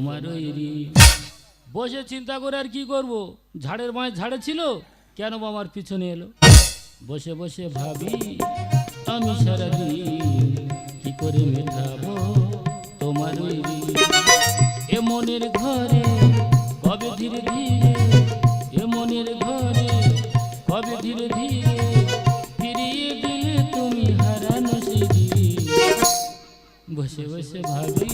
তোমার বসে চিন্তা করে আর কি করব? ঝাড়ের মায় ঝাড়ে ছিল, কেন আমার পিছনে এলো? বসে বসে ভাবি, আমি সারাদিন কি করে মেটাবো তোমার এ মনের ঘরে কবে ধীরে ধীরে, এ মনের ঘরে কবে ধীরে ধীরে ফিরিয়ে দিলে তুমি হারানো বসে বসে ভাবি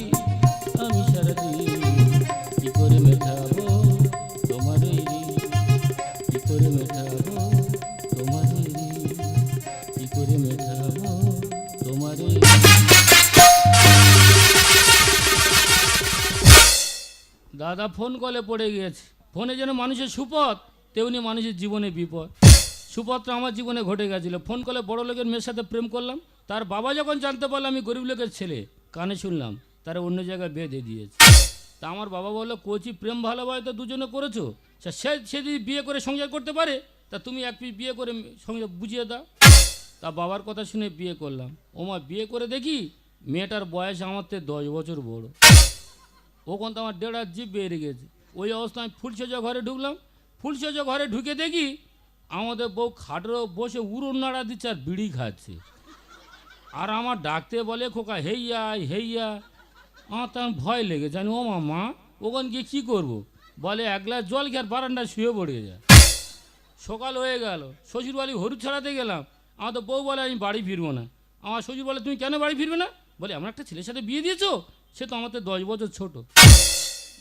দাদা ফোন কলে পড়ে গিয়েছে। ফোনে যেন মানুষের সুপথ, তেমনি মানুষের জীবনে বিপদ। সুপথটা আমার জীবনে ঘটে গেছিল। ফোন কলে বড় লোকের মেয়ের সাথে প্রেম করলাম। তার বাবা যখন জানতে পারল আমি গরিব লোকের ছেলে, কানে শুনলাম, তারা অন্য জায়গায় বেঁধে দিয়েছে। তা আমার বাবা বলল, কোচি প্রেম ভালোবাসে তো দুজনে করেছ? সে- সে যদি বিয়ে করে সংসার করতে পারে, তা তুমি এক পিস বিয়ে করে সংসার বুঝিয়ে দাও। তা বাবার কথা শুনে বিয়ে করলাম। ওমা, বিয়ে করে দেখি মেয়েটার বয়স আমার থেকে দশ বছর বড়। ওখান তো আমার দেড় জিভ বেরিয়ে গেছে। ওই অবস্থায় ফুলসেজা ঘরে ঢুকলাম। ফুলসেজা ঘরে ঢুকে দেখি আমাদের বউ খাটেরও বসে উড়ন নাড়া দিচ্ছে আর বিড়ি খাচ্ছে। আর আমার ডাকতে বলে খোকা হেইয়া হেইয়া আমার তখন ভয় লেগে জানি ও মা, ওখান গিয়ে কী করব? বলে, এক গ্লাস জল খেয়ে আর বারান্দায় শুয়ে পড়ে যায়। সকাল হয়ে গেল। শ্বশুর বাড়ি হলুদ ছাড়াতে গেলাম। আমার তো বউ বলে আমি বাড়ি ফিরবো না। আমার শ্বশুর বলে, তুমি কেন বাড়ি ফিরবে না? বলে, আমার একটা ছেলের সাথে বিয়ে দিয়েছ? সে তো আমার তো দশ বছর ছোট।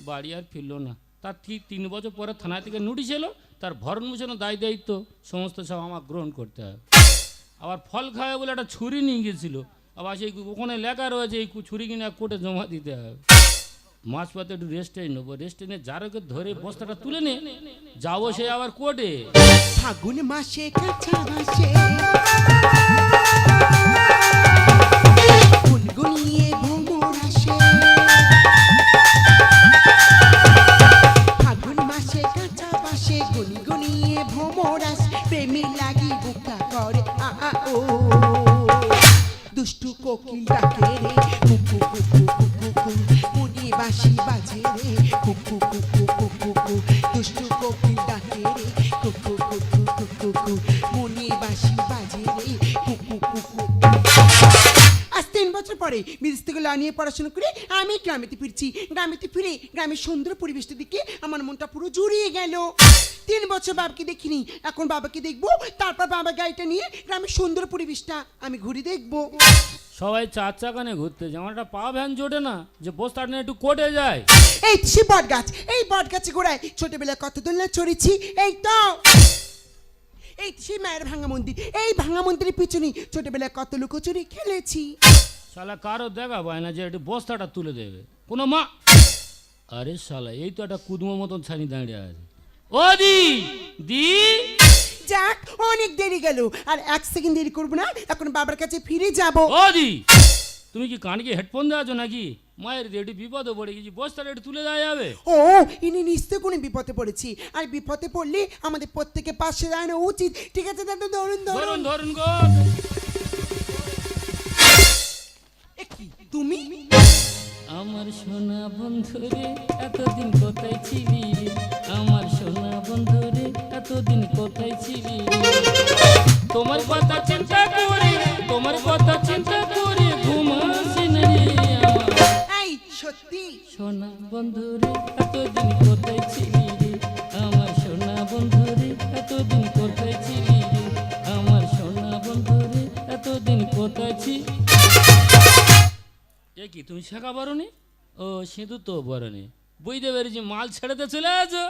বাড়ি আর ফিরলো না। তার ঠিক তিন বছর পরে থানা থেকে নোটিশ এলো, তার ভরণ মোছানো দায় দায়িত্ব, সমস্ত সব আমার গ্রহণ করতে হবে আবার ফল খাওয়া বলে একটা ছুরি নিয়ে গিয়েছিল। আবার সেই ওখানে লেখা রয়েছে, এই ছুরি কিনে কোর্টে জমা দিতে হবে। মাছ পাতে একটু রেস্টে নেব। রেস্টে নিয়ে যারকে ধরে বস্তাটা তুলে নে। যাব সে আবার কোর্টে। ফাগুন মাসে কাঁচা ফাগুন মাসে কাঁচা প্রেমী লাগি দুষ্টু কোকিল ডাকে রে বাঁশি বাজে রে পরে বিদেশ থেকে লা নিয়ে পড়াশোনা করে আমি গ্রামেতে ফিরছি। গ্রামেতে ফিরে গ্রামের সুন্দর পরিবেশটা দিকে আমার মনটা পুরো জুড়িয়ে গেল। তিন বছর বাবাকে দেখিনি এখন বাবাকে দেখব তারপর বাবা গাড়িটা নিয়ে গ্রামের সুন্দর পরিবেশটা আমি ঘুরে দেখব। সবাই চার চাকানে ঘুরতে যায় আমার একটা পা ভ্যান জোটে না যে বস্তাটা নিয়ে একটু কোর্টে যায়। এই সে বট গাছ এই বট গাছে গোড়ায় ছোটবেলায় কত দোলনা চড়েছি এই তো। এই সেই মায়ের ভাঙা মন্দির এই ভাঙা মন্দিরের পিছনে ছোটবেলায় কত লুকোচুরি খেলেছি। শালা কারও দেখা পায় না যে একটু বস্তাটা তুলে দেবে। কোনো মা আরে শালা এই তো একটা কুদমো মতন ছানি দাঁড়িয়ে আছে। ও দি দি। যাক অনেক দেরি গেল আর এক সেকেন্ড দেরি করব না এখন বাবার কাছে ফিরে যাব। ও দি তুমি কি কানকে হেডফোন দেওয়া আছো নাকি? মায়ের একটু বিপদে পড়ে গেছি বস্তাটা একটু তুলে দেওয়া যাবে। ও ইনি নিশ্চয় কোনো বিপদে পড়েছি আর বিপদে পড়লে আমাদের প্রত্যেকে পাশে দাঁড়ানো উচিত। ঠিক আছে দাদা ধরুন ধরুন। ধরুন ধরুন গো। তুমি? আমার সোনা বন্ধুরে এতদিন কোথায় ছিলি? আমার সোনা বন্ধুরে এতদিন কোথায় ছিলি? তোমার কথা চিন্তা করে তোমার কথা চিন্তা করে ঘুম আসে না এই সত্যি? সোনা বন্ধুরে এতদিন কোথায় ছিলি আমার সোনা বন্ধুরে এতদিন কোথায় ছিলি আমার সোনা বন্ধুরে এতদিন কোথায় ছি এ কি তুমি শেখা বরনি ও সিঁদুর তো বরনি বুঝতে পেরেছি মাল ছেড়েতে চলে আছো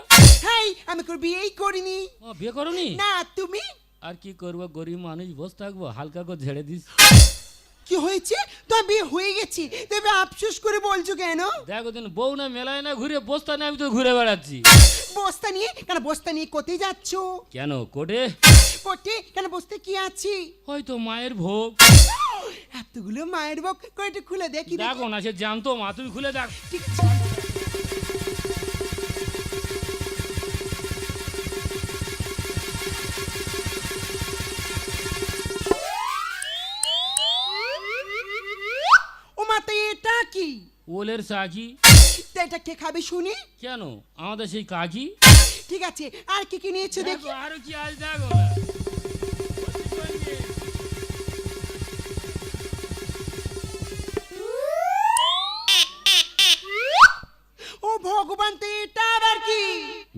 হাই আমি তোর বিয়েই করিনি। ও বিয়ে করনি? না তুমি? আর কি করব গরিব মানুষ বসে থাকব হালকা করে ঝেড়ে দিস। কি হয়েছে? তো বিয়ে হয়ে গেছি। তবে আফসোস করে বলছো কেন? দেখো দিন বউ না মেলায় না ঘুরে বসতা না আমি তো ঘুরে বেড়াচ্ছি। বস্তা নিয়ে? কেন বস্তা নিয়ে কোথায় যাচ্ছ? কেন কোটে কোটে কেন বসতে কি আছি? হয়তো মায়ের ভোগ। এতগুলো মায়ের বক কয়টা খুলে দেখি দেখি। না সে জানতো মা তুমি খুলে দেখ। ঠিক। এটা কি? ওলের তাই এটা কে খাবে শুনি? কেন? আমাদের সেই কাকি। ঠিক আছে আর কি কি নিয়েছো দেখি। দেখো আরও কি আজ দেখো।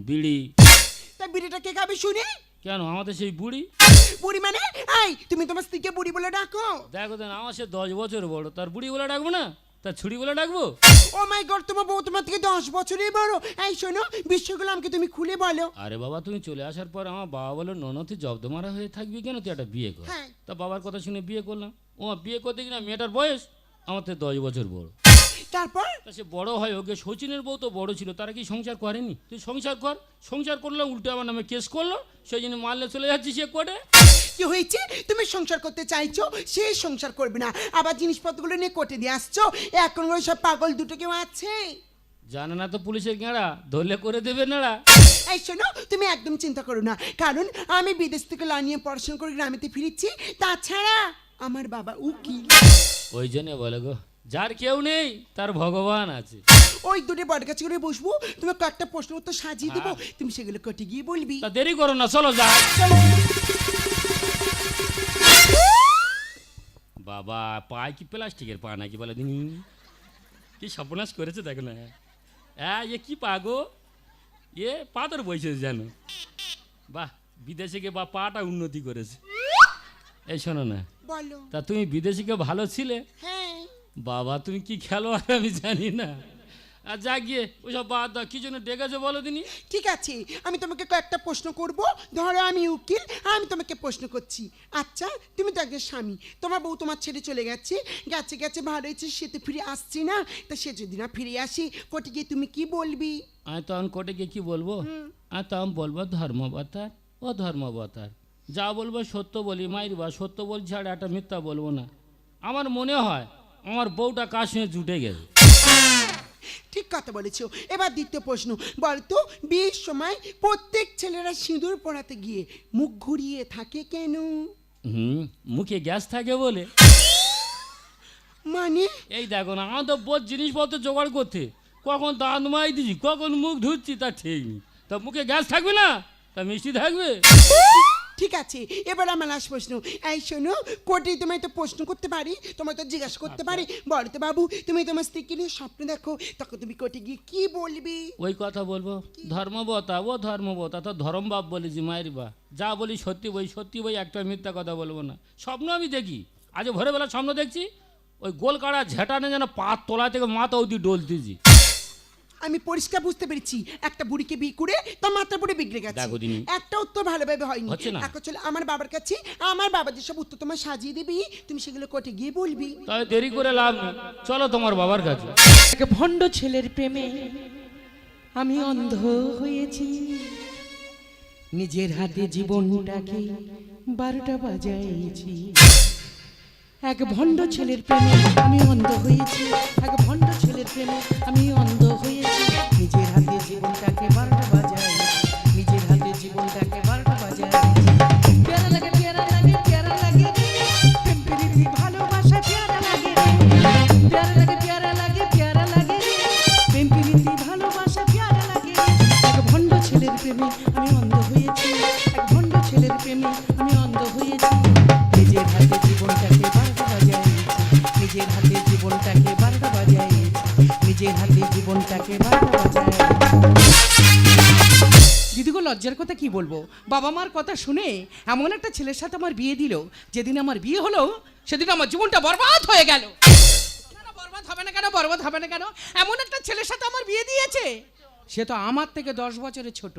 বিড়ি। তা বিড়িটা কে খাবে শুনি? কেন? আমাদের সেই বুড়ি? বুড়ি মানে? এই তুমি তোমার স্ত্রীকে বুড়ি বলে ডাকো। দেখো দেন আমার সে দশ বছর বড়। তার বুড়ি বলে ডাকবো না? তার ছুরি বলে ডাকবো? ও মাই গড তোমার বউ তোমার থেকে দশ বছরই বড়। এই শোনো বিশ্বগুলো আমাকে তুমি খুলে বলো। আরে বাবা তুমি চলে আসার পর আমার বাবা বলল ননতি জব্দ মারা হয়ে থাকবি কেন? তুই একটা বিয়ে কর। হ্যাঁ। তা বাবার কথা শুনে বিয়ে করলাম। ও বিয়ে করতে কিনা মেয়েটার বয়স? আমার থেকে দশ বছর বড়। তারপর? তা সে বড় হয় ওকে। শচীনের বউ তো বড় ছিল তারা কি সংসার করেনি? তুই সংসার কর সংসার করলে উল্টে আমার নামে কেস করল সেই জন্য মারলে চলে যাচ্ছি সে কোর্টে। কি হয়েছে? তুমি সংসার করতে চাইছো? সে সংসার করবে না। আবার জিনিসপত্রগুলো নিয়ে কোটে দিয়ে আসছো? এখন ওই সব পাগল দুটো কেউ আছে? জানে না তো পুলিশের গেঁড়া ধরলে করে দেবে নাড়া। এই শোনো তুমি একদম চিন্তা করো না। কারণ আমি বিদেশ থেকে লা নিয়ে পড়াশোনা করে গ্রামেতে ফিরেছি। তাছাড়া আমার বাবা উকিল। ওই জন্য বলে গো যার কেউ নেই তার ভগবান আছে। ওই দুটো বট গাছ করে বসবো তুমি কয়েকটা প্রশ্ন উত্তর সাজিয়ে দেবো তুমি সেগুলো কটে গিয়ে বলবি। তা দেরি করো না চলো যা। বাবা পায় কি প্লাস্টিকের পা নাকি বলে দিন? কি সর্বনাশ করেছে দেখো না। হ্যাঁ এ কি পা গো? এ পাথর বইছে জানো বাহ বিদেশে গিয়ে বা পাটা উন্নতি করেছে। এই শোনো না। বলো। তা তুমি বিদেশে গিয়ে ভালো ছিলে? হ্যাঁ। বাবা তুমি কি খেলো আমি জানি না। আর যা গিয়ে ওসব বাদ দাও কি জন্য ডেকেছো বলো দিনি? ঠিক আছে আমি তোমাকে কয়েকটা প্রশ্ন করব। ধরো আমি উকিল আমি তোমাকে প্রশ্ন করছি। আচ্ছা তুমি তো একজন স্বামী তোমার বউ তোমার ছেড়ে চলে গেছে গেছে গেছে ভালো হয়েছে সে তো ফিরে আসছে না। তা সে যদি না ফিরে আসি কোর্টে গিয়ে তুমি কি বলবি? আমি তখন কোর্টে গিয়ে কি বলব? আমি তখন বলব ধর্মবতার ও ধর্মবতার যা বলব সত্য বলি মাইরবা সত্য বলছি আর একটা মিথ্যা বলব না। আমার মনে হয় আমার বউটা কার সঙ্গে জুটে গেছে? ঠিক কথা বলেছ। এবার দ্বিতীয় প্রশ্ন বলতো বিয়ের সময় প্রত্যেক ছেলেরা সিঁদুর পড়াতে গিয়ে মুখ ঘুরিয়ে থাকে কেন? হুম মুখে গ্যাস থাকে বলে। মানে? এই দেখো না আমার তো বোধ জিনিসপত্র জোগাড় করতে। কখন দাঁত মাই দিছি কখন মুখ ধুচ্ছি তা ঠিক নেই। তা মুখে গ্যাস থাকবে না? তা মিষ্টি থাকবে? ঠিক আছে এবার আমার লাস্ট প্রশ্ন। এই শোনো কোর্টে তোমায় তো প্রশ্ন করতে পারি তোমায় তো জিজ্ঞাসা করতে পারি। বলো তো বাবু তুমি তোমার স্ত্রীকে নিয়ে স্বপ্ন দেখো তখন তুমি কোর্টে গিয়ে কি বলবি? ওই কথা বলব ধর্মবতা ও ধর্মবতা তো ধর্ম বাপ বলেছি মায়ের বা। যা বলি সত্যি বই সত্যি বই একটা মিথ্যা কথা বলব না। স্বপ্ন আমি দেখি আজ ভোরবেলা স্বপ্ন দেখছি ওই গোল কাড়া ঝেটানে যেন পা তোলা থেকে মাথা অবধি ডলতেছি। আমি পরিষ্কার বুঝতে পেরেছি একটা বুড়িকে বিয়ে করে তার মাথা পুরো বিগড়ে গেছে। দেখো দিনি। একটা উত্তর ভালোভাবে হয়নি। হচ্ছে না। এখন চলে আমার বাবার কাছে আমার বাবা যেসব উত্তর তোমার সাজিয়ে দিবি তুমি সেগুলো কোর্টে গিয়ে বলবি। তাই দেরি করে লাভ নেই। চলো তোমার বাবার কাছে। এক ভণ্ড ছেলের প্রেমে আমি অন্ধ হয়েছি। নিজের হাতে জীবনটাকে বারোটা বাজাইছি। এক ভণ্ড ছেলের প্রেমে আমি অন্ধ হয়েছি। এক ভণ্ড ছেলের প্রেমে আমি অন্ধ কথা কি বলব? বাবা মার কথা শুনে এমন একটা ছেলের সাথে আমার বিয়ে দিল, যেদিন আমার বিয়ে হলো, সেদিন আমার জীবনটা বরবাদ হয়ে গেল। বরবাদ হবে না কেন? বরবাদ হবে না কেন? এমন একটা ছেলের সাথে আমার বিয়ে দিয়েছে। সে তো আমার থেকে দশ বছরের ছোট।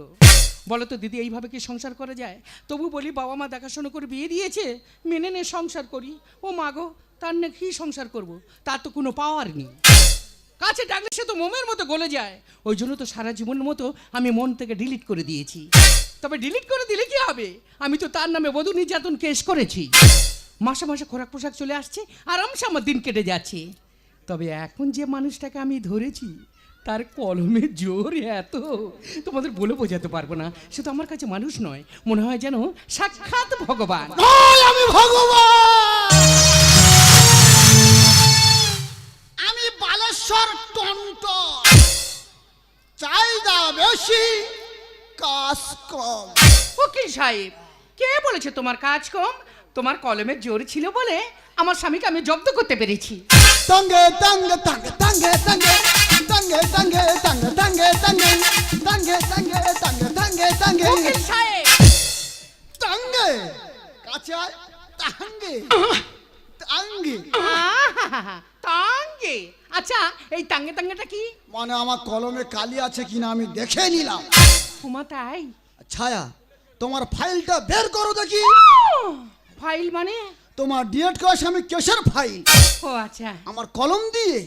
বলো তো দিদি, এইভাবে কি সংসার করা যায়? তবু বলি, বাবা মা দেখাশোনা করে বিয়ে দিয়েছে, মেনে নে সংসার করি। ও মাগো তার না কি সংসার করব? তার তো কোনো পাওয়ার নেই। কাছে ডাকলে সে তো মোমের মতো গলে যায়। ওই জন্য তো সারা জীবনের মতো আমি মন থেকে ডিলিট করে দিয়েছি। তবে ডিলিট করে দিলে কি হবে? আমি তো তার নামে বধূ নির্যাতন কেস করেছি। মাসে মাসে খোরাক পোশাক চলে আসছে আরামসে আমার দিন কেটে যাচ্ছে। তবে এখন যে মানুষটাকে আমি ধরেছি, তার কলমের জোর এত। তোমাদের বলে বোঝাতে পারব না, সে তো আমার কাছে মানুষ নয়। মনে হয় যেন সাক্ষাৎ ভগবান। আমি ভগবান! আমি বালেশ্বর টন্ট চাহিদা বেশি কাজ কম উকিল সাহেব কে বলেছে তোমার কাজ কম তোমার কলমের জোর ছিল বলে আমার স্বামীকে আমি জব্দ করতে পেরেছি তঙ্গে তঙ্গে তঙ্গে তঙ্গে তঙ্গে তঙ্গে তঙ্গে তঙ্গে তঙ্গে তঙ্গে তঙ্গে তঙ্গে তঙ্গে তঙ্গে তঙ্গে উকিল সাহেব তঙ্গে কাছে আয় তঙ্গে তঙ্গে তাঙ্গে আচ্ছা এই টাঙ্গে টাঙ্গেটা কি? মানে আমার কলমে কালি আছে কিনা আমি দেখে নিলাম। উমা তাই? ছায়া তোমার ফাইলটা বের করো দেখি। ফাইল মানে? তোমার ডিএড ক্লাস আমি কেসের ফাইল। ও আচ্ছা। আমার কলম দিয়ে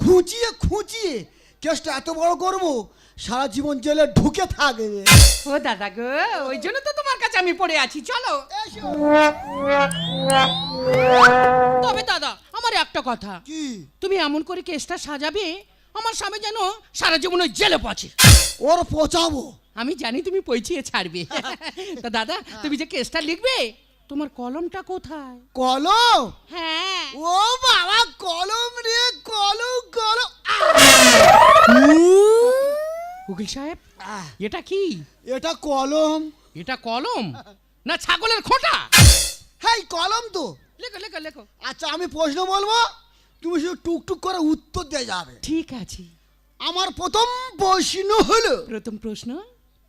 খুঁচিয়ে খুঁচিয়ে কেসটা এত বড় করব সারা জীবন জেলে ঢুকে থাকবে ও দাদা গো ওই জন্য তো তোমার কাছে আমি পড়ে আছি চলো। তবে দাদা আমার একটা কথা। কি? তুমি এমন করে কেসটা সাজাবে আমার স্বামী যেন সারা জীবন ওই জেলে পচে। ওর পচাবো। আমি জানি তুমি পৌঁছিয়ে ছাড়বে। তা দাদা তুমি যে কেসটা লিখবে তোমার কলমটা কোথায়? কলম? হ্যাঁ। ও বাবা কলম রে কলম কলম। উকিল সাহেব এটা কি? এটা কলম। এটা কলম? না ছাগলের খোঁটা? হ্যাঁ কলম তো। লেখো লেখো লেখো। আচ্ছা আমি প্রশ্ন বলব তুমি শুধু টুকটুক করে উত্তর দিয়ে যাবে। ঠিক আছে। আমার প্রথম প্রশ্ন হলো প্রথম প্রশ্ন?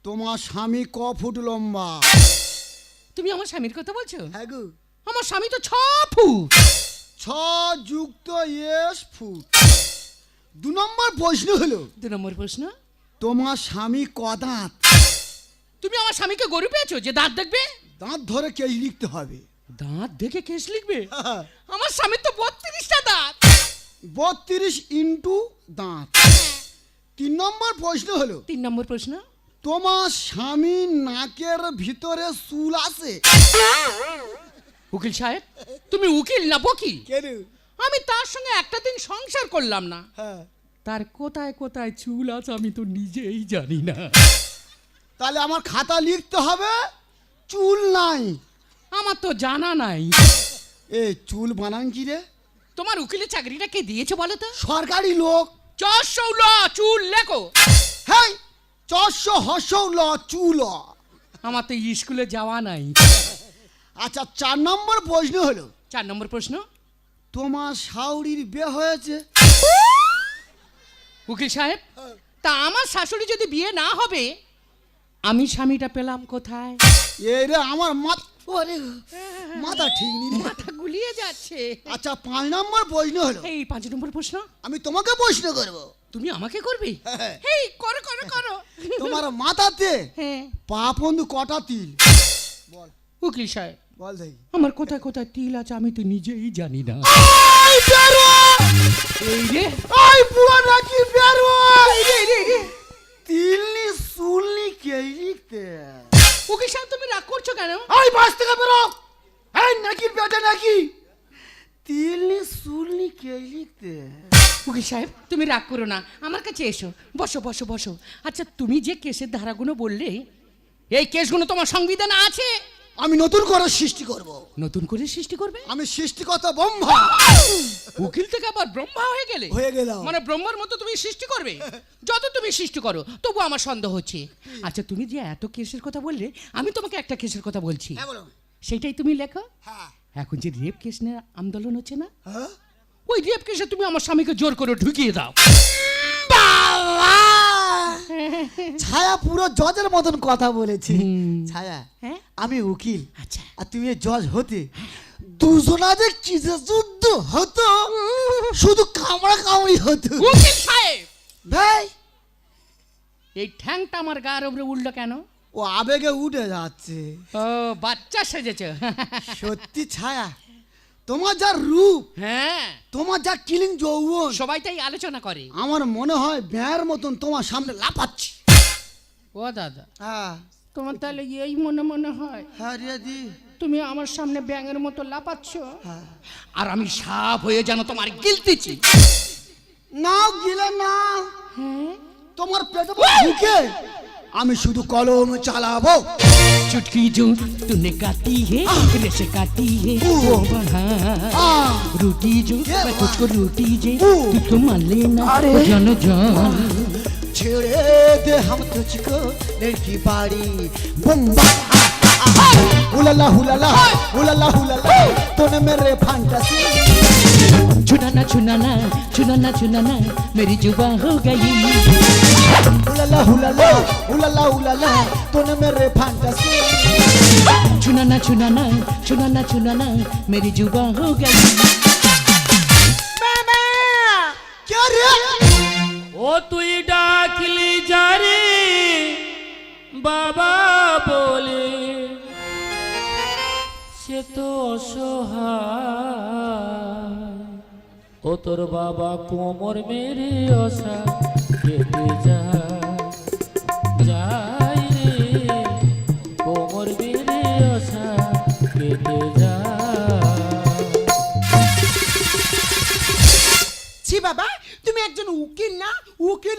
তোমার স্বামী ক ফুট লম্বা? তুমি আমার স্বামীর কথা বলছো? হ্যাঁ গো। আমার স্বামী তো ছ ফুট। ছ যুক্ত এস ফুট। দু নম্বর প্রশ্ন হলো দু নম্বর প্রশ্ন? তোমার স্বামী ক দাঁত তুমি আমার স্বামীকে গরু পেয়েছ? যে দাঁত দেখবে? দাঁত ধরে কেজ লিখতে হবে। দাঁত দেখে কেস লিখবে? আমার স্বামীর তো বত্রিশটা দাঁত। বত্রিশ ইন্টু দাঁত। তিন নম্বর প্রশ্ন হলো তিন নম্বর প্রশ্ন। তোমার স্বামী নাকের ভিতরে চুল আছে? উকিল সাহেব তুমি উকিল না বকিল কেন? আমি তার সঙ্গে একটা দিন সংসার করলাম না। হ্যাঁ। তার কোথায় কোথায় চুল আছে আমি তো নিজেই জানি না। তাহলে আমার খাতা লিখতে হবে? চুল নাই। আমার তো জানা নাই। এ চুল বানান কি রে? তোমার উকিলের চাকরিটা কে দিয়েছে বলো তো? সরকারি লোক। চারশো ল চুল লেখো। হ্যাঁ চশো হসৌ ল চুল। আমার তো স্কুলে যাওয়া নাই। আচ্ছা চার নম্বর প্রশ্ন হলো চার নম্বর প্রশ্ন? তোমার শাউরির বিয়ে হয়েছে? উকিল সাহেব তা আমার শাশুড়ি যদি বিয়ে না হবে আমি স্বামীটা পেলাম কোথায়? এই রে আমার মাথা ওরে মাথা ঠিক নেই মাথা গুলিয়ে যাচ্ছে। আচ্ছা পাঁচ নম্বর প্রশ্ন হলো। এই পাঁচ নম্বর প্রশ্ন? আমি তোমাকে প্রশ্ন করব। তুমি আমাকে করবে? হ্যাঁ। এই করো করো করো। তোমার মাথাতে হ্যাঁ। পা বন্ধু কটা তিল? বল। উকিল সাহেব বল দেখি। আমার কোথায় কোথায় তিল আছে আমি তো নিজেই জানি না। এই রে আই পুরো নাকি বেরো তিলনি সুলনি কে লিখতে? উকিল সাহেব তুমি রাগ করছ কেন? আই বাস থেকে বেরো এই নাকি বেটা নাকি? তিলনি সুলনি কে লিখতে? উকিল সাহেব তুমি রাগ করো না। আমার কাছে এসো। বসো বসো বসো। আচ্ছা তুমি যে কেসের ধারাগুলো বললে এই কেসগুলো তোমার সংবিধানে আছে? আমি নতুন করে সৃষ্টি করব। নতুন করে সৃষ্টি করবে? আমি সৃষ্টিকর্তা ব্রহ্মা। উকিল থেকে আবার ব্রহ্মা হয়ে গেলে? হয়ে গেলাম। মানে ব্রহ্মার মতো তুমি সৃষ্টি করবে? যত তুমি সৃষ্টি করো তবু আমার সন্দেহ হচ্ছে। আচ্ছা তুমি যে এত কেসের কথা বললে আমি তোমাকে একটা কেসের কথা বলছি। হ্যাঁ বলো সেটাই তুমি লেখো? হ্যাঁ। এখন যে রেপ কেস নিয়ে আন্দোলন হচ্ছে না? হ্যাঁ। ওই রেপ কেসে তুমি আমার স্বামীকে জোর করে ঢুকিয়ে দাও। বাবা! ছায়া পুরো জজের মতন কথা বলেছে। ছায়া হ্যাঁ? আমি উকিল। আচ্ছা। আর তুমি জজ হতে। দুজনা যে কি যে যুদ্ধ হতো শুধু কামড়া কামড়ি হতো। উকিল সাহেব! ভাই! এই ঠ্যাংটা আমার গায়ের উপরে উঠল কেন? ও আবেগে উঠে যাচ্ছে। ও বাচ্চা সেজেছে। সত্যি ছায়া। তোমার যা রূপ হ্যাঁ। তোমার যা কিলিং যৌবন সবাই তাই আলোচনা করে। আমার মনে হয় ব্যার মতন তোমার সামনে লাপাচ্ছি ও দাদা হ্যাঁ। তোমার তাহলে এই মনে মনে হয় হ্যাঁ দি তুমি আমার সামনে ব্যাঙের মতো লাপাচ্ছ হ্যাঁ। আর আমি সাপ হয়ে যেন তোমার গিলতেছি নাও গিলে না। হ্যাঁ। তোমার পেটে ঢুকে। আমি শুধু কলম চালাবো चुटकी जो तूने काटी है रेसे काटी है वो बढ़ा আহ, रोटी जो ये मैं तुझको रोटी जे ओ। तू तो मान लेना अरे। जान जान छेड़े दे हम तुझको लड़की बाड़ी बुम्बा ulala hulala ulala hulala तूने मेरे फैंटेसी चुनाना चुनाना चुनाना चुनाना मेरी जुबा हो गई उलाला हुलाला उलाला उलाला तूने मेरे फैंटेसी चुनाना चुनाना चुनाना चुनाना मेरी जुबा हो गई बाबा क्या रे ओ तू डाकली তো অসহায়। ও তোর বাবা কোমর মেরে অসা কেটে যায়।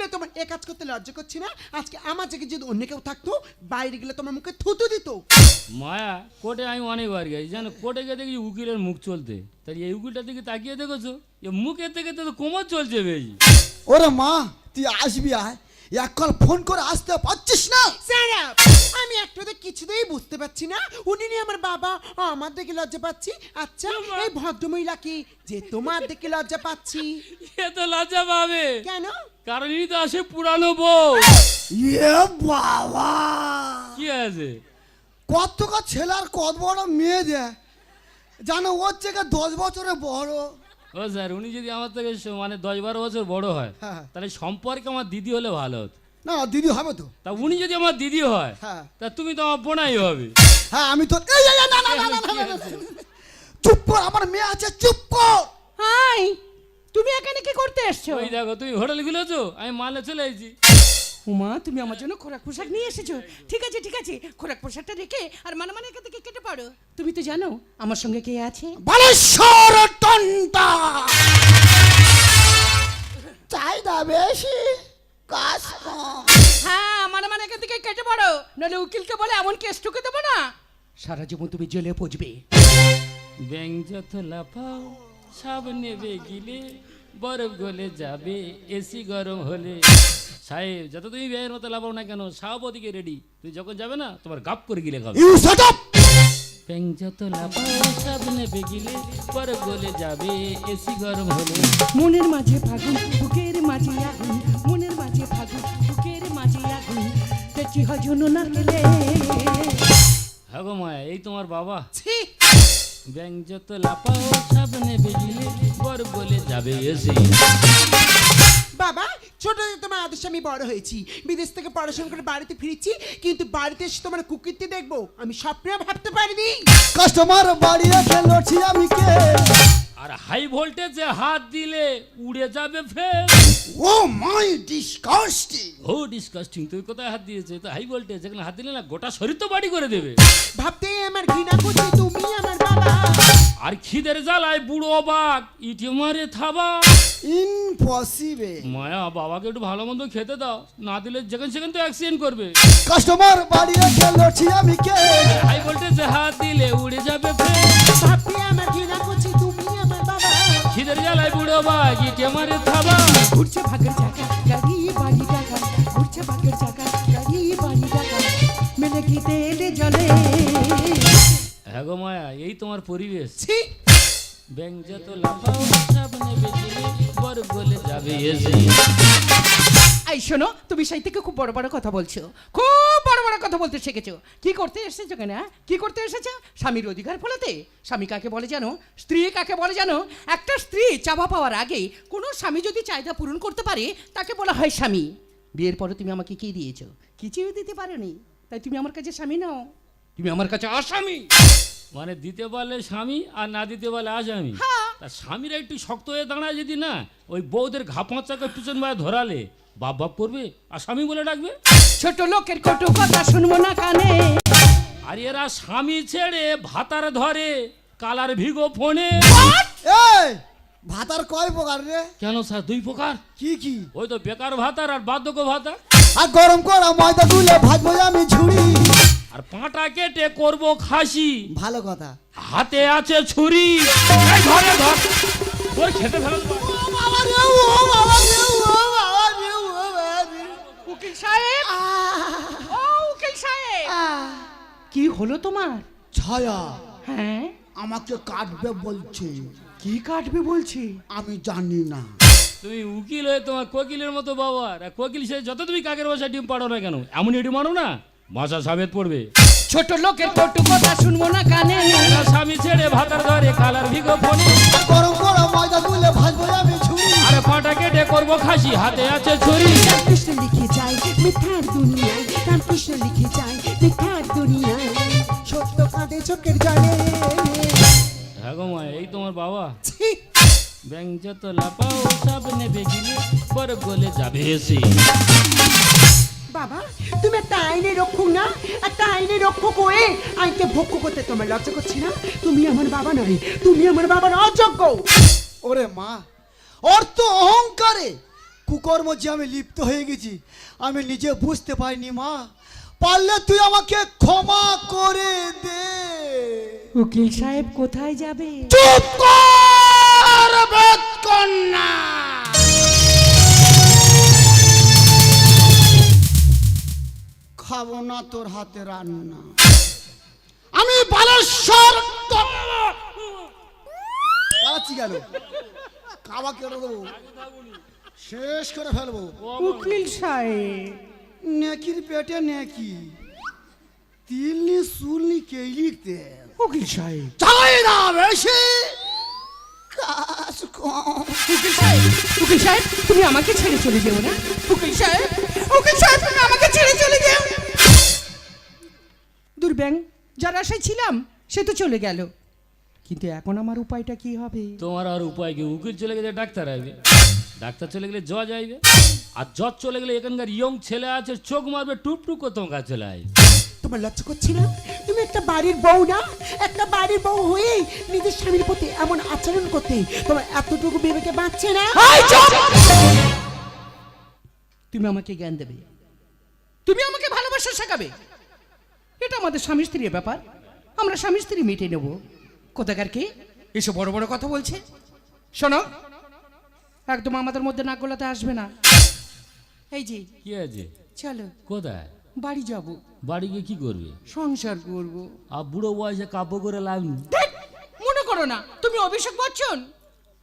উকিলে তোমার এ কাজ করতে লজ্জা করছি না? আজকে আমার জায়গায় যদি অন্য কেউ থাকতো বাইরে গেলে তোমার মুখে থুতু দিত। মায়া কোর্টে আমি অনেকবার গেছি। জানো কোর্টে গিয়ে দেখি উকিলের মুখ চলতে। তাই এই উকিলটা দিকে তাকিয়ে দেখেছ? এ মুখের থেকে তো কোমর চলছে বেশি। ওরে মা তুই আসবি আয়। এক কল ফোন করে আসতে পারছিস না? up! আমি একটাতে কিছুতেই বুঝতে পারছি না। উনি নিয়ে আমার বাবা আমার দেখে লজ্জা পাচ্ছি। আচ্ছা এই ভদ্রমহিলা কি যে তোমার দেখে লজ্জা পাচ্ছি? এ তো লজ্জা পাবে। কেন? কারণ ইনি তো আসে পুরানো বউ। ইয়ে বাবা! কি আছে? কত ছেলে আর কত বড় মেয়ে দে জানো ওর থেকে দশ বছরে বড়। ও স্যার উনি যদি আমার থেকে মানে দশ বারো বছর বড় হয় হ্যাঁ, হ্যাঁ। তাহলে সম্পর্কে আমার দিদি হলে ভালো হতো। না দিদি হবে তো। তা উনি যদি আমার দিদি হয় হ্যাঁ। তা তুমি তো আমার বোনাই হবে। হ্যাঁ আমি তো এই চুপ কর আমার মেয়ে আছে চুপ কর। হাই তুমি এখানে কি করতে এসছো? ওই দেখো তুমি হোটেল খুলেছো? আমি মালে চলে এসেছি। উমা তুমি আমার জন্য? খোরাক পোশাক নিয়ে এসেছ? ঠিক আছে ঠিক আছে। খোরাক পোশাকটা রেখে আর মানে মানে এখান থেকে কেটে পারো তুমি তো জানো আমার সঙ্গে কে আছে? বালেশ্বর টন্টা চাহিদা বেশি কাজ কম। হ্যাঁ মানে মানে এখান থেকে কেটে পড়ো। নাহলে উকিলকে বলে এমন কেস ঠুকে দেবো না। সারা জীবন তুমি জেলে পচবে। ব্যাং যত লাফাও সব নেবে গিলে বরফ গলে যাবে এসি গরম হলে। সাহেব যত তুমি ব্যায়ের মতো লাফাও না কেন সব ওদিকে রেডি তুই যখন যাবে না তোমার গাপ করে গিলে খাবে। ইউ শাট আপ ব্যাং যত লাফাও সব নেবে গিলে বরফ গলে যাবে এসি গরম হলে। মনের মাঝে ফাগুন বুকের মাঝে আগুন মনের মাঝে ফাগুন বুকের মাঝে আগুন দেখি হজুন না গেলে হ্যাঁ গো মায়া এই তোমার বাবা। ছি! ব্যাং যত লাফাও সব নেবে গিলে বরফ গলে যাবে এসি বাবা ছোট তোমার আদর্শে আমি বড় হয়েছি। বিদেশ থেকে পড়াশোনা করে বাড়িতে ফিরেছি কিন্তু বাড়িতে এসে তোমার কুকুরটি দেখব। আমি স্বপ্নেও ভাবতে পারিনি। কাস্টমার বাড়ি রেখে লড়ছি আমি কে? আর হাই ভোল্টেজে হাত দিলে উড়ে যাবে ফের। ও মাই ডিসকাস্টিং ও ডিসকাস্টিং তুই কোথায় হাত দিয়েছে তো হাই ভোল্টেজ যেখানে হাত দিলে না গোটা শরীর তো বাড়ি করে দেবে। ভাবতে আমার ঘৃণা করছে তুমি আমার বাবা। আর খিদের জ্বালায় বুড়ো বাঘ ইটে মারে থাবা। ইম্পসিবল মায়া বাবাকে একটু ভালো মন্দ খেতে দাও না দিলে যেখানে সেখানে তো অ্যাক্সিডেন্ট করবে। কাস্টমার বাড়ি রেখে লড়ছি আমি কে? হাই ভোল্টেজে হাত দিলে উড়ে যাবে ভাবতে আমার ঘৃণা করছে তুমি আমার বাবা? খিদের জ্বালায় বুড়ো বাঘ ইটে মারে থাবা। ঘুরছে ভাগের চাকা গাড়ি বাড়ি টাকা ঘুরছে ভাগের চাকা গাড়ি বাড়ি টাকা মেলে কি তেলে জলে? হ্যাঁ গো মায়া এই তোমার পরিবেশ। ছি। ব্যাং যত লাফাও সামনে বেজিলে বরফ গলে যাবে এসে এই শোনো তুমি সেই থেকে খুব বড় বড় কথা বলছো। খুব বড় বড় কথা বলতে শিখেছো। কি করতে এসেছ কেন হ্যাঁ? কি করতে এসেছ? স্বামীর অধিকার ফলাতে। স্বামী কাকে বলে জানো? স্ত্রী কাকে বলে জানো? একটা স্ত্রী চাওয়া পাওয়ার আগে কোনো স্বামী যদি চাহিদা পূরণ করতে পারে তাকে বলা হয় স্বামী। বিয়ের পরে তুমি আমাকে কি দিয়েছ? কিছুই দিতে পারোনি। তাই তুমি আমার কাছে স্বামী নাও। তুমি আমার কাছে আসামি। মানে দিতে পারলে স্বামী আর না দিতে পারলে আসামি। হ্যাঁ। তা স্বামীরা একটু শক্ত হয়ে দাঁড়ায় যদি না ওই বউদের ঘাপাঁচাকে পিছন মায় ধরালে বাপ বাপ করবে আর স্বামী বলে ডাকবে? ছোট লোকের কটু কথা শুনব না কানে। আর এরা স্বামী ছেড়ে ভাতার ধরে কালার ভিগো ফোনে। এই ভাতার কয় প্রকার রে? কেন স্যার দুই প্রকার? কি কি? ওই তো বেকার ভাতার আর বার্ধক্য ভাতা আর গরম করা ময়দা গুলে ভাজবো আমি ঝুড়ি। আর পাটা কেটে করব খাসি। ভালো কথা। হাতে আছে ছুরি। এই ধরে ধর। ওই খেতে ফেলে দেবো। ও বাবা রে ও বাবা রে ও বাবা রে ও বাবা রে উকিল সাহেব। ও উকিল সাহেব কি হলো তোমার? ছায়া। হ্যাঁ? আমাকে কাটবে বলছে। কি কাটবে বলছি? আমি জানি না। তুমি উকিল হয়ে তোমার কোকিলের মতো বাবা। আর কোকিল সে যত তুমি কাকের বাসা ডিম পাড়ো না কেন এমন ডিম মানো না? ভাষা সাবেত পড়বে। ছোট লোকের কটু কথা শুনব না কানে। স্বামী ছেড়ে ভাতার ধরে কালার ভিগো ফোনে। গরম গরম ময়দা গুলে ভাজবো আমি ছুরি। আরে পাটা কেটে করব খাসি হাতে আছে ছুরি। রামকৃষ্ণ লিখে যায় মিথ্যার দুনিয়ায় রামকৃষ্ণ লিখে যায় মিথ্যার দুনিয়ায় সত্য কাঁদে চোখের জলে। হ্যাঁ গো মা এই তোমার বাবা। ব্যাংক যত লাপাও সব নেবে গিলে বর গলে যাবে এসে। বাবা তুমি একটা আইনে রক্ষক না? একটা আইনে রক্ষক হয়ে আইনকে ভক্ষ করতে তোমার লজ্জা করছি না? তুমি আমার বাবা নয় তুমি আমার বাবার অযোগ্য। ওরে মা অর্থ অহংকারে কুকর্ম যে আমি লিপ্ত হয়ে গেছি আমি নিজে বুঝতে পারিনি মা। পারলে তুই আমাকে ক্ষমা করে দে। উকিল সাহেব কোথায় যাবে? চুপ কর বেদ কন্যা খাব না তোর হাতে রান্না আমি বালেশ্বর পালাচ্ছি কেন? খাওয়া কেটে দেবো। শেষ করে ফেলব। উকিল সাহেব। নেকির পেটে নেকি। তিলনি সুলনি কে লিখতে উকিল সাহেব। চাই না বেশি। কাজ কম। উকিল সাহেব উকিল সাহেব তুমি আমাকে ছেড়ে চলে যেও না। উকিল সাহেব উকিল সাহেব তুমি আমাকে দুর্ব্যাং যার আশায় ছিলাম সে তো চলে গেল। কিন্তু এখন আমার উপায়টা কি হবে? তোমার আর উপায় কি? উকিল চলে গেলে ডাক্তার আসবে। ডাক্তার চলে গেলে জজ আসবে। আর জজ চলে গেলে এখানকার ইয়ং ছেলে আছে চোখ মারবে টুপ টুপ করে তোমার কাছে চলে আসবে। তোমার লজ্জা করছি না? তুমি একটা বাড়ির বউ না? একটা বাড়ির বউ হয়ে নিজের স্বামীর প্রতি এমন আচরণ করতে তোমার এতটুকু বিবেকে বাঁচছে না? তুমি আমাকে জ্ঞান দেবে। তুমি আমাকে ভালোবাসা শেখাবে। এটা আমাদের স্বামী স্ত্রীর ব্যাপার। আমরা স্বামী স্ত্রী মিটে নেব। কোথাকার কি? এসব বড় বড় কথা বলছে। শোনো। একদম আমাদের মধ্যে নাক গলাতে আসবে না। এই যে। কি আছে? চলো। কোথায়? বাড়ি যাব। বাড়ি গিয়ে কি করবে? সংসার করব। আর বুড়ো বয়সে কাব্য করে লাভ নেই। মনে করো না তুমি অভিষেক বচ্চন।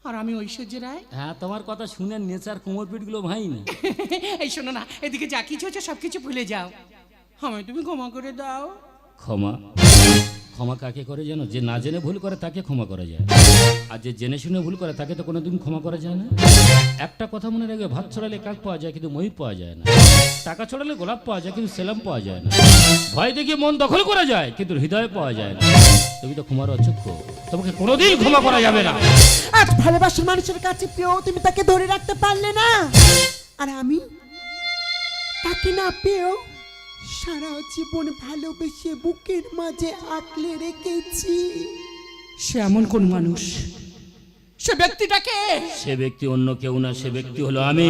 আর আমি ঐশ্বর্য রায়। হ্যাঁ তোমার কথা শুনে নেচার কোমর পিঠগুলো ভাই না এই শোনো না এদিকে যা কিছু হচ্ছে সব কিছু ভুলে যাও। আমায় তুমি ক্ষমা করে দাও। ক্ষমা? ক্ষমা কাকে করে জানো? যে না জেনে ভুল করে তাকে ক্ষমা করা যায়। আর যে জেনে শুনে ভুল করে তাকে তো কোনোদিন ক্ষমা করা যায় না। একটা কথা মনে রাখবে ভাত ছড়ালে কাক পাওয়া যায় কিন্তু ময়ূর পাওয়া যায় না। টাকা ছড়ালে গোলাপ পাওয়া যায় কিন্তু সেলাম পাওয়া যায় না। ভয় দেখিয়ে মন দখল করা যায় কিন্তু হৃদয় পাওয়া যায় না। তুমি তো ক্ষমার অচক্ষ। তোমাকে কোনোদিন ক্ষমা করা যাবে না। আজ ভালোবাসার মানুষের কাছে পেয়েও তুমি তাকে ধরে রাখতে পারলে না। আর আমি তাকে না পেয়েও সারা জীবন ভালোবেসে বুকের মাঝে আঁকলে রেখেছি। সে এমন কোন মানুষ? সে ব্যক্তিটাকে? সে ব্যক্তি অন্য কেউ না সে ব্যক্তি হলো আমি।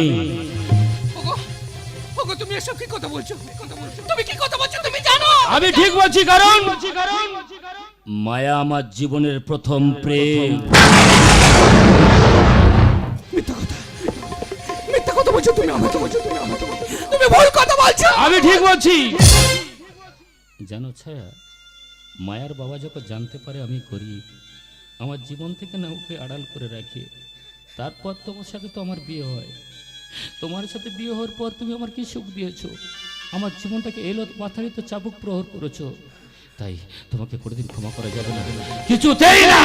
ওগো ওগো তুমি এসব কি কথা বলছো? কথা বলছো তুমি কি কথা বলছো? তুমি জানো? আমি ঠিক বলছি কারণ মায়া আমার জীবনের প্রথম প্রেম। মিথ্যা কথা। মিথ্যা কথা বলছো তুমি আমাকে। বলছো তুমি আমাকে বলছো তুমি ভুল কথা বলছো। আমি ঠিক বলছি। জানো ছায়া মায়ার বাবা যখন জানতে পারে আমি গরিব আমার জীবন থেকে না ওকে আড়াল করে রাখি। তারপর তোমার সাথে তো আমার বিয়ে হয়। তোমার সাথে বিয়ে হওয়ার পর তুমি আমার কি সুখ দিয়েছ? আমার জীবনটাকে এলো পাথারিত চাবুক প্রহর করেছ। তাই তোমাকে কোনোদিন ক্ষমা করা যাবে না। কিছুতেই না!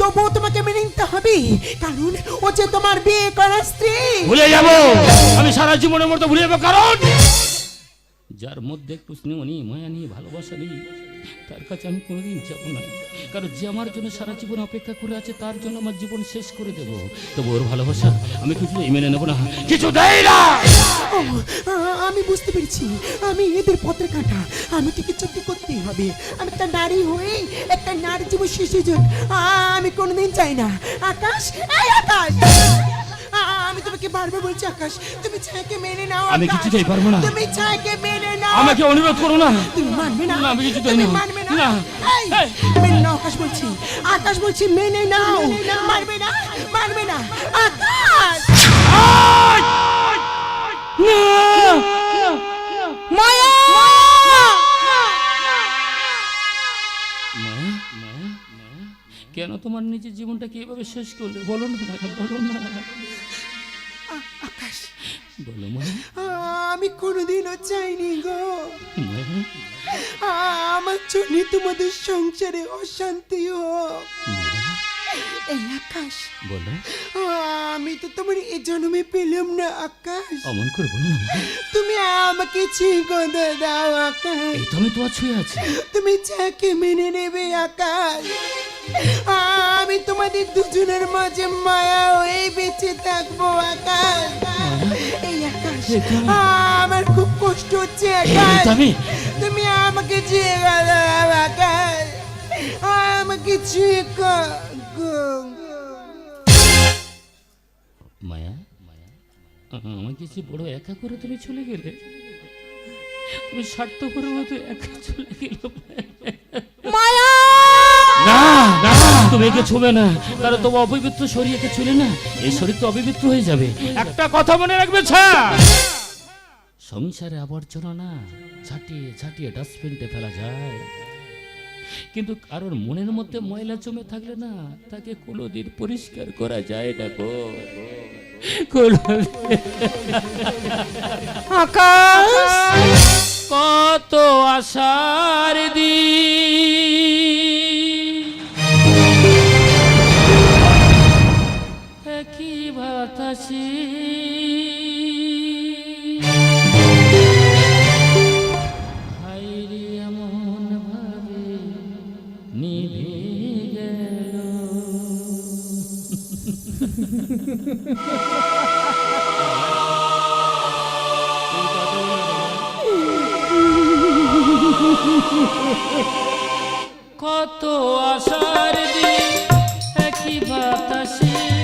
তবুও তোমাকে মেনে নিতে হবে, কারণ ও যে তোমার বিয়ে করা স্ত্রী। ভুলে যাব। আমি সারা জীবনের মতো ভুলে যাব, কারণ যার মধ্যে একটু স্নেহ নেই, মায়া নেই, ভালোবাসা নেই, তার কাছে আমি কোনোদিন যাব না। কারণ যে আমার জন্য সারা জীবন অপেক্ষা করে আছে, তার জন্য আমার জীবন শেষ করে দেবো। তবু ওর ভালোবাসা আমি কিছু মেনে নেব না। কিছু দেয় না! আমি বুঝতে পেরেছি। আমি এদের পত্রে কাটা। আমি থেকে চুক্তি করতেই হবে? আমি একটা নারী হয়ে একটা নারী জীবন যাক আমি কোনোদিন চাই না। আকাশ আকাশ! তোমাকে বারবার বলছি আকাশ। তুমি ছায়াকে মেনে নাও আমি। কিছুতেই পারব না। তুমি ছায়াকে মেনে নাও। আমাকে অনুরোধ করো না। তুমি মানবে না। আমি কিছুতেই না। মানবে না। মেনে নাও আকাশ বলছি। আকাশ বলছি মেনে নাও। মানবে না? মানবে না। আকাশ! মায়া? কেন তোমার নিজের জীবনটাকে এভাবে শেষ করলে? বলো না। বলো না। বলো মা। আমি কোনোদিনও চাইনি গো। আমার জন্য তোমাদের সংসারে অশান্তি হোক। এই আকাশ। বলো। আমি তো তোমার এ জন্মে পেলাম না আকাশ। অমন করে বলো না তুমি আমাকে ছিগো দাও আকাশ। এই তো আমি তোমার ছুঁয়ে আছি। তুমি যাকে মেনে নেবে আকাশ। আমি তোমাদের দুজনের মাঝে মায়া হয়ে বেঁচে থাকব আকাশ। এই আকাশ আমার খুব কষ্ট হচ্ছে আকাশ তুমি। আমাকে ছিগো দাও আকাশ আমাকে ছিগো মায়া আমাকে যে বড় একা করে তুমি চলে গেলে? তুমি স্বার্থপরের মতো একা চলে গেলে তুমি একে ছুবে না। কারণ তোমার অপবিত্র শরীর একে চলে না? এই শরীর তো অপবিত্র হয়ে যাবে। একটা কথা মনে রাখবে ছা সংসারে আবর্জনা না। ঝাঁটিয়ে ঝাঁটিয়ে ডাস্টবিনতে ফেলা যায়। কিন্তু কারোর মনের মধ্যে ময়লা জমে থাকলে না, তাকে কোনোদিন পরিষ্কার করা যায় না গো। আকাশ কত আশার দিন। কত আশার দিন একই বাতাসে